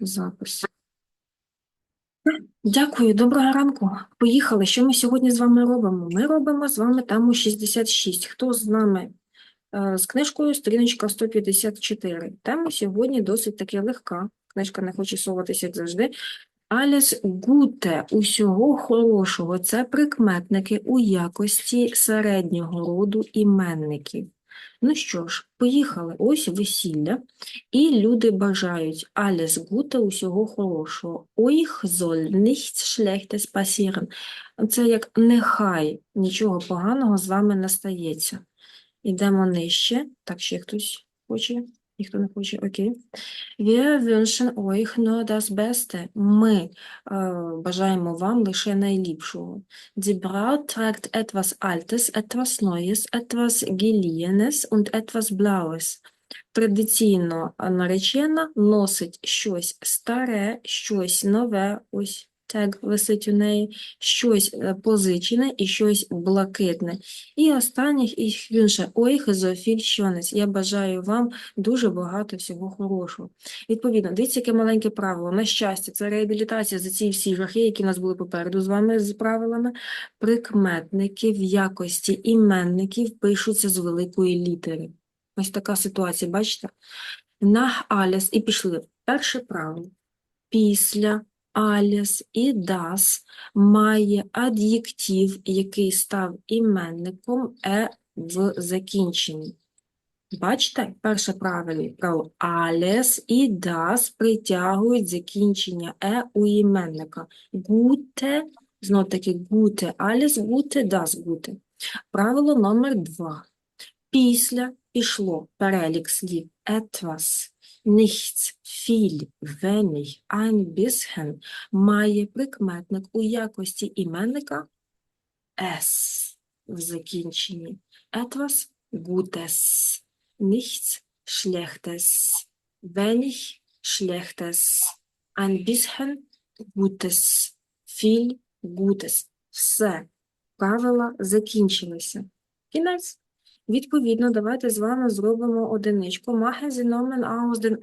Запис. Дякую, доброго ранку. Поїхали. Що ми сьогодні з вами робимо? Ми робимо з вами тему 66. Хто з нами е, з книжкою сторіночка 154. Тема сьогодні досить таки легка. Книжка не хоче соватися, як завжди. Alles Gute, усього хорошого. Це прикметники у якості середнього роду іменників. Ну що ж, поїхали. Ось весілля. І люди бажають alles Gute, усього хорошого. Euch soll nichts Schlechtes passieren. Це як нехай нічого поганого з вами не стається. Ідемо нижче. Так, ще хтось хоче? Ніхто не хоче, окей. Wir wünschen euch nur das Beste. Ми е, бажаємо вам лише найліпшого. Die Braut trägt etwas Altes, etwas Neues, etwas Geliehenes und etwas Blaues. Традиційно наречена носить щось старе, щось нове, ось тег висить у неї, щось е, позичене і щось блакитне. І останніх wünsche euch so viel Schönes. Я бажаю вам дуже багато всього хорошого. Відповідно, дивіться, яке маленьке правило. На щастя, це реабілітація за ці всі жахи, які у нас були попереду з вами з правилами. Прикметники в якості іменників пишуться з великої літери. Ось така ситуація, бачите? Nach alles і пішли. Перше правило. Після alles і das має ад'єктив, який став іменником е в закінченні. Бачите, перше правило, alles і das притягують закінчення е у іменника. Gute, знов таки gute, alles gute, das gute. Правило номер два. Після пішло перелік слів etwas, nichts, viel, wenig, ein bisschen має прикметник у якості іменника es в закінченні. Etwas Gutes, nichts Schlechtes, wenig Schlechtes, ein bisschen Gutes, viel Gutes. Все. Правила закінчилися. Кінець. Відповідно, давайте з вами зробимо одиничку. Machen Sie Nomen aus den.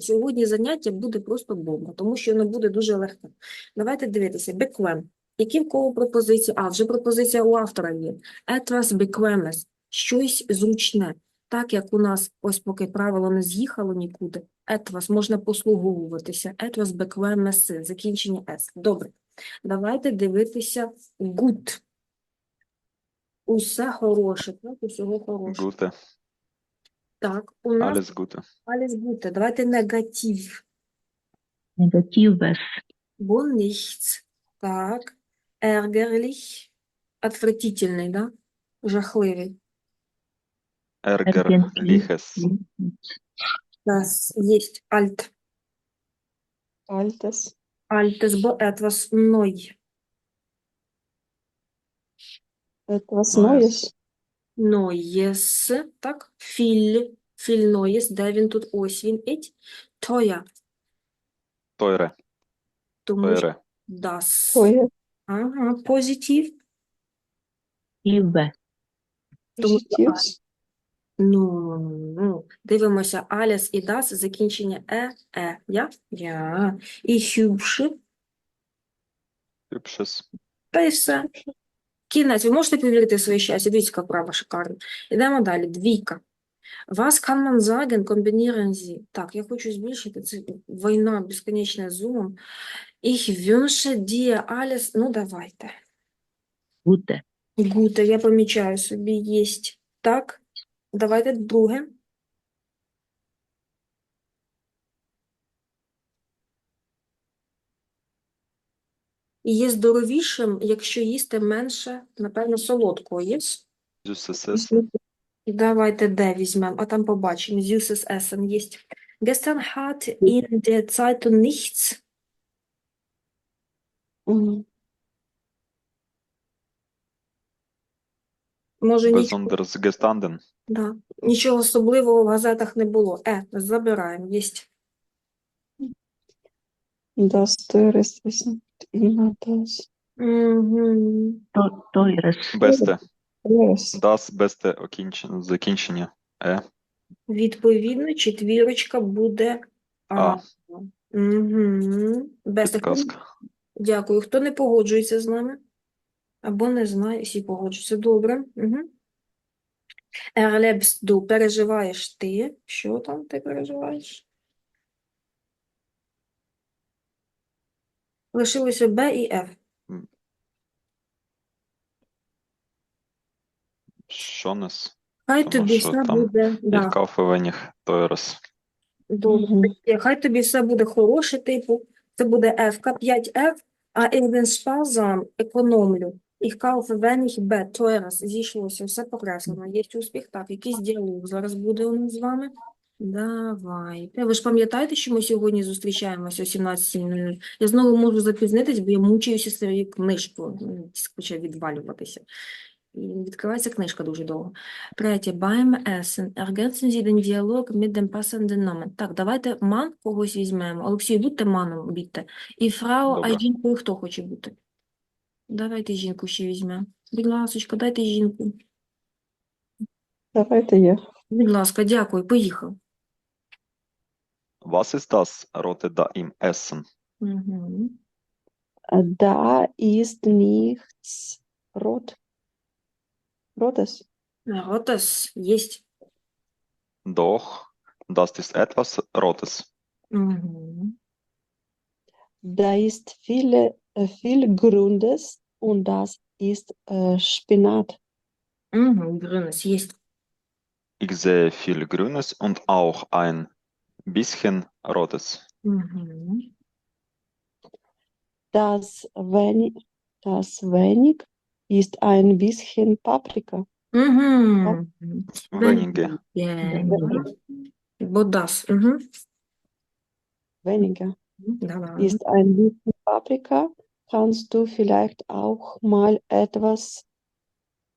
Сьогодні заняття буде просто бомба, тому що воно буде дуже легке. Давайте дивитися. Bequem. Які в кого пропозиції? А, вже пропозиція у автора є. Etwas bequemes. Щось зручне. Так як у нас, ось поки правило не з'їхало нікуди, etwas можна послуговуватися. Etwas bequemes. Закінчення S. Добре. Давайте дивитися good. Усе хороше, так, усього хорошого. Gute, Так, у нас alles Gute. alles Gute. Давайте негатив. Negatives, Бо nichts. Так. Ärgerlich. Отвратительний, да? Жахливий. Ärgerliches, Das есть alt. Altes, Altes, бо etwas neu. Etwas Neues. Neues. Так. Viel. Viel Neues. Де він тут? Ось він. Еть. Teuer. teure, Тому що teure, das. teuer, Ага. Позитив. Tive, Тому що positiv, Ну, ну, дивимося, Аляс і Дас, закінчення е, е, я, я, і хюбши, hübsches, та й все. Кінець, ви можете повірити в своє щастя, дивіться, яка права шикарна. Йдемо далі, двійка. Was kann man sagen, kombinieren Sie? Так, я хочу збільшити, це війна безконечна з зумом. Ich wünsche dir alles, ну давайте. gute, Гуте, я помічаю собі, єсть. Так, давайте друге. І є здоровішим, якщо їсти менше, напевно, солодкого є. Давайте де візьмемо, а там побачимо. Süßes Essen є. Gestern hat in der Zeitung nichts. Може, нічого, gestanden, да. нічого особливого в газетах не було. Е, забираємо, є. das teures Essen, immer das das beste окінчення, закінчення, е, Відповідно, четвірочка буде А. Угу. Без такого. Підказка. Дякую. Хто не погоджується з нами? Або не знає, всі погоджуються. Добре. Угу. Erlebst du, переживаєш ти. Що там ти переживаєш? Лишилося Б і Ф. Schönes. Хай Тому тобі що все там буде. Да. kaufe wenig teures. Добре. Е, Хай тобі все буде хороше, типу, це буде F, 5F, а bin sparsam, економлю. Ich kaufe wenig B, teures, зійшлося, все покреслено. Є успіх, так, якийсь діалог зараз буде у нас з вами. Давайте. Ви ж пам'ятаєте, що ми сьогодні зустрічаємося о 17.00? Я знову можу запізнитись, бо я мучаюся своєю книжкою. Ну, почав відвалюватися. І відкривається книжка дуже довго. Третє. Beim Essen ergänzen Sie den Dialog mit dem passenden Namen. Так, давайте ман когось візьмемо. Олексій, будьте маном, будьте. І фрау, а жінкою хто хоче бути? Давайте жінку ще візьмемо. Будь ласочка, дайте жінку. Давайте я. Будь ласка, дякую, поїхав. Was ist das rote da im Essen? Угу. Da ist nichts rot. Rotes. Ротас єсть. Doch, das ist etwas Rotes. Угу. Da ist viele, äh, viel Grünes und das ist äh, Spinat. Угу. Гринес єсть. Ich sehe viel Grünes und auch ein bisschen Rotes. Mhm. Das, wenig, das wenig ist ein bisschen Paprika. Mhm. Wenige. Wenige. Bodas. Mhm. Weniger. Ist ein bisschen Paprika. Kannst du vielleicht auch mal etwas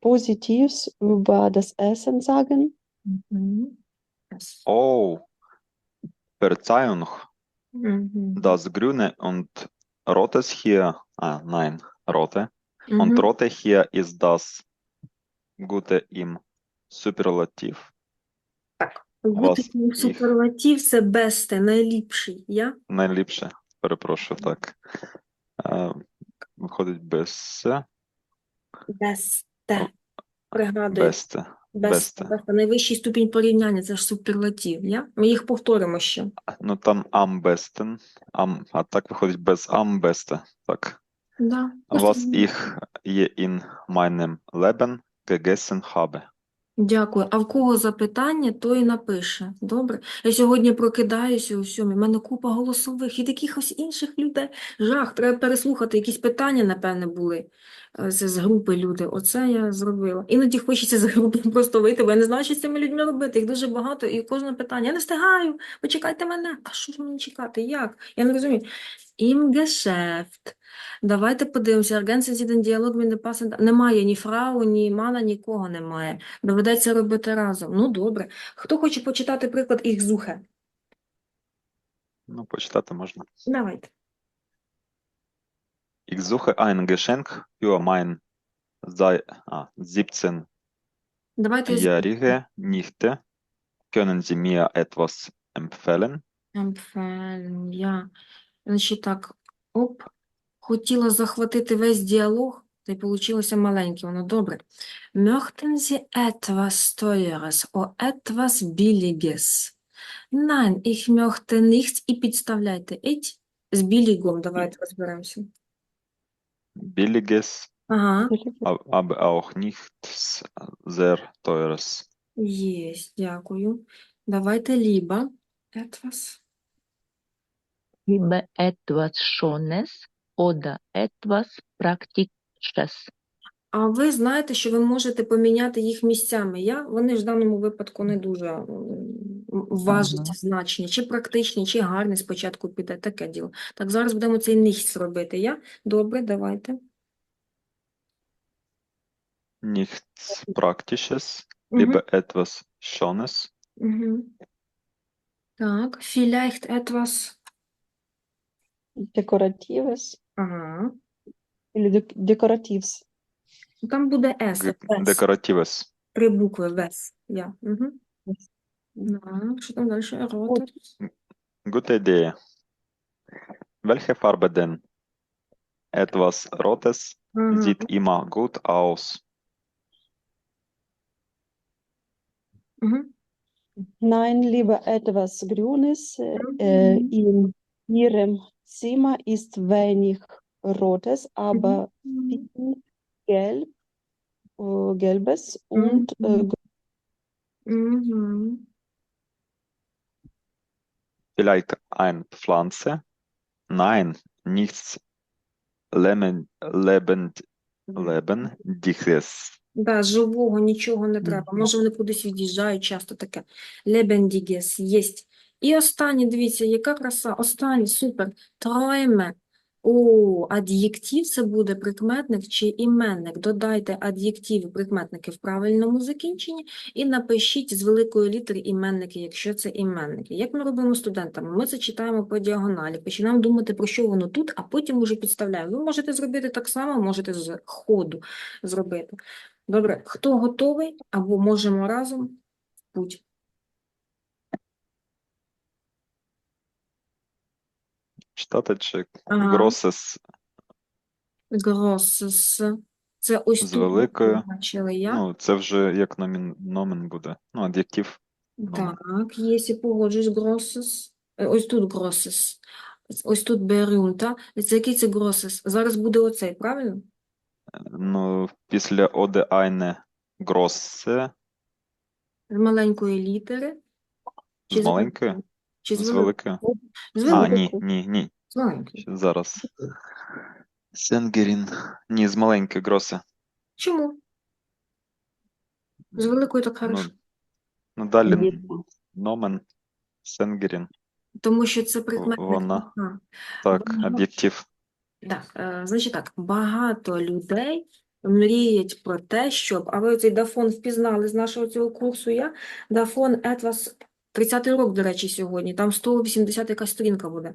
Positives über das Essen sagen? Mhm. Oh, Verzeihung, Угу. das Grüne und Rotes hier, ah nein, Rote. Und Угу. Rote hier ist das Gute im Superlativ. Бути їх- суперлатив це бесте, найліпший. Я? Найліпше, перепрошую, так. Е, Виходить без Бесте. Пригадую. бесте. Бесте. без Бесте. Найвищий ступінь порівняння, це ж суперлатив. Я? Ми їх повторимо ще. Ну там амбестен, ам, а так виходить без амбеста. Так. Да. Was ich je in meinem Leben gegessen habe. Дякую. А в кого запитання, той і напише. Добре. Я сьогодні прокидаюся у сьомій. У мене купа голосових і таких ось інших людей. Жах, треба переслухати. Якісь питання, напевне, були. Це з групи люди. Оце я зробила. Іноді хочеться з групи просто вийти, бо я не знаю, що з цими людьми робити. Їх дуже багато, і кожне питання. Я не встигаю, почекайте мене. А що ж мені чекати? Як? Я не розумію. Im Geschäft. Давайте подивимося. Ergänzen Sie den Dialog mit dem passenden- Немає ні фрау, ні мана, нікого немає. Доведеться робити разом. Ну, добре. Хто хоче почитати приклад їх зухе? Ну, почитати можна. Давайте. Ich suche ein Geschenk für mein sei, ah, 17-jährige Давайте з- Nichte. Können Sie mir etwas empfehlen? Empfehlen, я. Значить так, оп. Хотіла захватити весь діалог, та й получилося маленьке, воно добре. Möchten Sie etwas Teures or etwas Billiges? Nein, ich möchte nichts. І підставляйте «ить» з білігом. Давайте розберемося. Billiges, Ага. ab- aber auch nichts sehr teures. Єсть, дякую. Давайте ліба. Etwas. Liebe etwas Schönes oder etwas Praktisches. А ви знаєте, що ви можете поміняти їх місцями. Я, вони ж в даному випадку не дуже м, важать Ага. значення. Чи практичні, чи гарні спочатку піде, таке діло. Так, зараз будемо цей ніхс робити. Я? Добре, давайте. Nichts Praktisches, Мгм, lieber etwas Schönes. мгм. Так, vielleicht etwas. Dekoratives Ага. или дек- Dekoratives. Ну, Там буде S, Ge- вес. Dekoratives. Три букви вес. Я. Угу. Вес. Так, що там далі? Ротус. Gute Idee. Welche Farbe denn? Etwas Rotes Ага. sieht immer gut aus. Мгм. Nein, lieber etwas Grünes. Äh, Mhm. in Ihrem Zimmer ist wenig Rotes, aber viel Gelb, äh, Gelbes und äh, Mhm. Vielleicht eine Pflanze? Nein, nichts Leben, lebend, Lebendiges. Да, живого нічого не треба. Може, вони кудись від'їжджають, часто таке. Lebendiges єсть. І останнє, дивіться, яка краса. Останнє, супер. Träume. О, ад'єктив це буде прикметник чи іменник. Додайте ад'єктиви, прикметники в правильному закінченні і напишіть з великої літери іменники, якщо це іменники. Як ми робимо студентами? Ми це читаємо по діагоналі, починаємо думати, про що воно тут, а потім уже підставляємо. Ви можете зробити так само, можете з ходу зробити. Добре, хто готовий або можемо разом путь. Читати чи Ага. Grosses. Це ось З тут ми великою, побачили я. Ну, це вже як номін, номен буде. Ну, ад'єктив. номен. Так, єсі погоджуюсь, гросс. Е, Ось тут гросс. Ось тут берюнта. Це який це гросс? Зараз буде оцей, правильно? Ну, після оде айне Grosse З маленької літери. з маленької, великої? Чи з великої. З А, ні, ні, ні. З маленької. Зараз. Сенгерін. Ні, з маленької Grosse. Чому? З великої так Ну, хорошо. ну далі номен Сенгерін. Тому що це прикметник. вона. «ага». Так, Вона- ад'єктив. Так, е, значить так, багато людей мріють про те, щоб, а ви цей дафон впізнали з нашого цього курсу я, дафон етвас, 30-й рок, до речі, сьогодні, там 180 якась сторінка буде.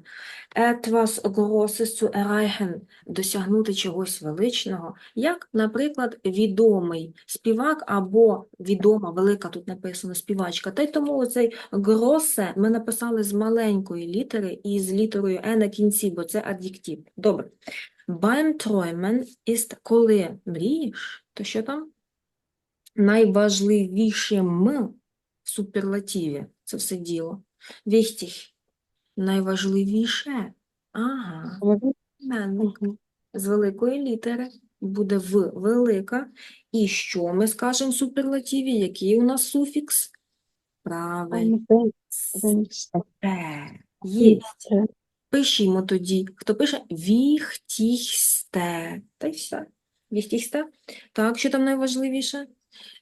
Etwas Grosses zu erreichen, досягнути чогось величного, як, наприклад, відомий співак або відома, велика тут написано співачка. Та й тому оцей Гросе ми написали з маленької літери і з літерою Е на кінці, бо це ад'єктив. Добре. Beim Träumen ist, коли мрієш, то що там? Найважливішим суперлативі це все діло. Wichtig. Найважливіше. Ага. Іменник. З великої літери буде В велика. І що ми скажемо в суперлативі? Який у нас суфікс? Правильно. Є. Пишімо тоді. Хто пише? Wichtigste. Та й все. Wichtigste. Так, що там найважливіше?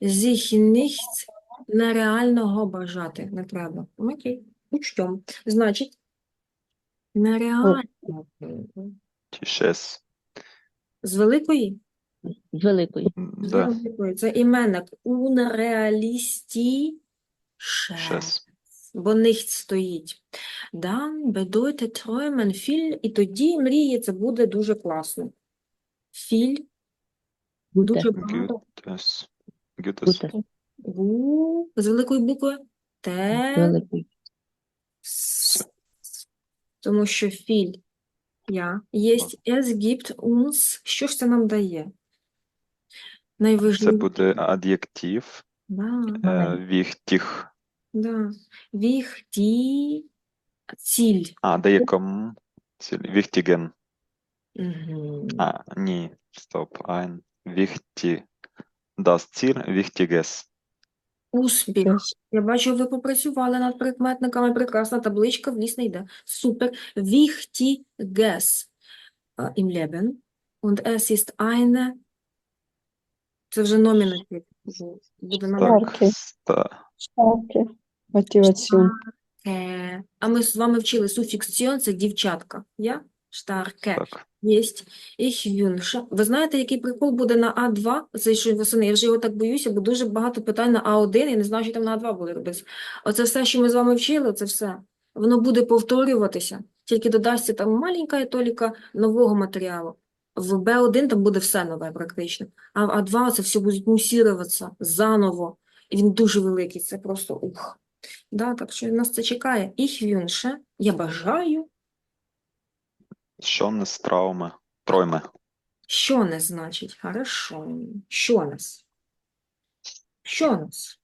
Nichts нереального бажати. Не треба. Окей. Учтем. Значить, нереально. Тішес. З великої? З великої. З Да, великої. Це іменник. Unrealistische. шес. бо nichts стоїть. Dann bedeutet träumen viel, і тоді мрії це буде дуже класно. Гуте. дуже багато. Гютес. Гютес. Гуте. Гу, з великою буквою. Те, великої. Тому що філь я єсть, es gibt uns. Що ж це нам дає? Це буде ад'єктив. Да, Е, Віхтіх. да. Wichtig, ціль. А, де якому? Віхтіген. Мгм. А, ні, стоп. Ein. Wichtig. Das Ziel, wichtiges. Успіх. Я бачу, ви попрацювали над прикметниками. Прекрасна табличка в ліс не йде. Супер. Wichtiges im Leben. Und es ist eine... Це вже номінатив. Буде номінатив. Так, ста. Starke Motivation. Е, А ми з вами вчили суфікс «ціон» – це дівчатка. Я? Штарке. Так. Єсть. Ich wünsche. Ви знаєте, який прикол буде на А2? Це що восени. Я вже його так боюся, бо дуже багато питань на А1, і не знаю, що там на А2 буде робити. Оце все, що ми з вами вчили, це все. Воно буде повторюватися, тільки додасться там маленька толіка нового матеріалу. В Б1 там буде все нове практично. А в А2 це все буде мусіруватися заново. І він дуже великий, це просто ух. Да, так що нас це чекає. Ich wünsche, я бажаю, Schönes Traume. Тройме. що не значить. Хорошо. Що нас? Що нас?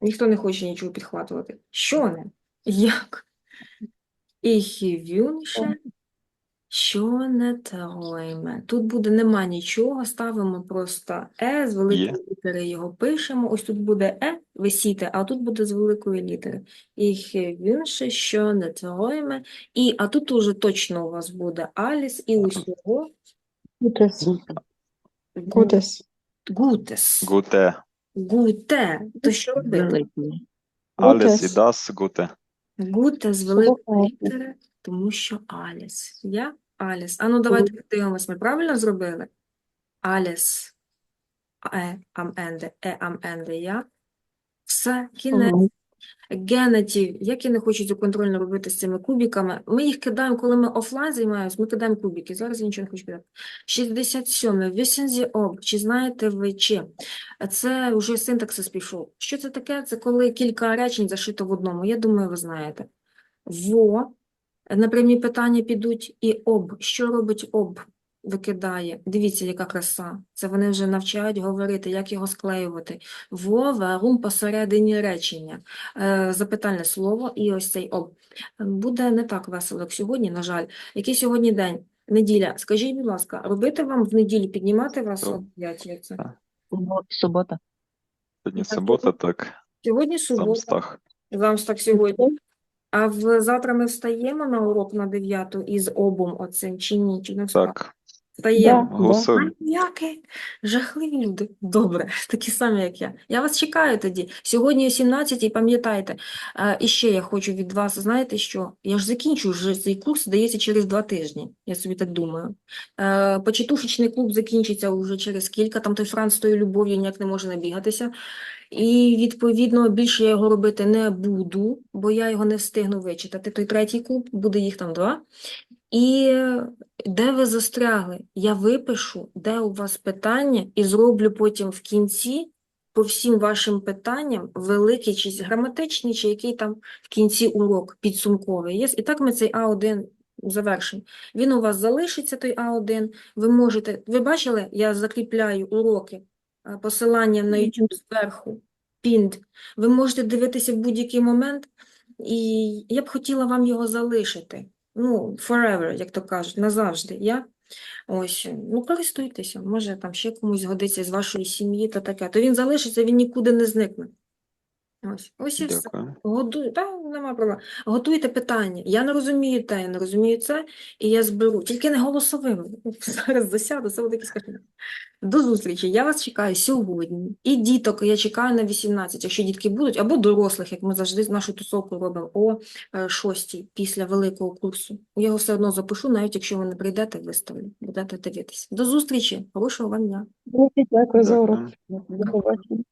Ніхто не хоче нічого підхватувати. Що не? Як? І wünsche, що не тräume. Тут буде нема нічого, ставимо просто е з великої Є. літери його пишемо. Ось тут буде е висіти, а тут буде з великої літери. Ich wünsche, що не träume. І, а тут уже точно у вас буде Аліс і усього Gutes. Gutes. Gutes. Gute. Гуте. То що робити? Gutes. і das Gute. Гуте з великої літери, тому що Аліс. Я Аліс. А ну давайте подивимось, ми правильно зробили? Аліс. Е, ам енде, е, ам енде, я. Все, кінець. Генетів, як я не хочу цю контрольну робити з цими кубиками. Ми їх кидаємо, коли ми офлайн займаємось, ми кидаємо кубики. Зараз я нічого не хочу кидати. 67. Вісензі об. Чи знаєте ви чи? Це вже синтаксис пішов. Що це таке? Це коли кілька речень зашито в одному. Я думаю, ви знаєте. Во. На прямі питання підуть і об. Що робить об? Викидає. Дивіться, яка краса. Це вони вже навчають говорити, як його склеювати. Во, варум посередині речення. Е, запитальне слово і ось цей об. Буде не так весело, як сьогодні, на жаль. Який сьогодні день? Неділя. Скажіть, будь ласка, робити вам в неділю, піднімати вас Так. о 5, як це? Субота. Сьогодні Так, субота, так. Сьогодні субота, Самстах. замстак сьогодні. А в завтра ми встаємо на урок на 9 із обом оцим чи ні? Чи не встаємо? Так. Встаємо. Да. Яке жахливі люди. Добре, такі самі, як я. Я вас чекаю тоді. Сьогодні о 17 пам'ятайте. Е, І ще я хочу від вас, знаєте що? Я ж закінчу вже цей курс, здається, через два тижні. Я собі так думаю. Е, Початушечний клуб закінчиться вже через кілька, там той Франц з тою любов'ю ніяк не може набігатися. І, відповідно, більше я його робити не буду, бо я його не встигну вичитати. Той третій клуб, буде їх там два. І де ви застрягли? Я випишу, де у вас питання, і зроблю потім в кінці по всім вашим питанням великий, чи граматичний, чи який там в кінці урок підсумковий є. І так ми цей А1 завершимо. Він у вас залишиться, той А1. Ви можете, ви бачили, я закріпляю уроки е, посиланням на YouTube зверху, pinned. Ви можете дивитися в будь-який момент, і я б хотіла вам його залишити. Ну, forever, як то кажуть, назавжди. Я ось, ну, користуйтеся, може там ще комусь згодиться з вашої сім'ї та таке. То він залишиться, він нікуди не зникне. Ось, ось і все. Годуй, та, нема проблем. Готуйте питання. Я не розумію те, я не розумію це, і я зберу. Тільки не голосовими. Зараз засяду, це буде якийсь кошмар. До зустрічі. Я вас чекаю сьогодні. І діток я чекаю на 18, якщо дітки будуть, або дорослих, як ми завжди нашу тусовку робимо о е, 6 після великого курсу. Я його все одно запишу, навіть якщо ви не прийдете, виставлю. Будете дивитися. До зустрічі. Хорошого вам дня. Дякую за урок. До побачення.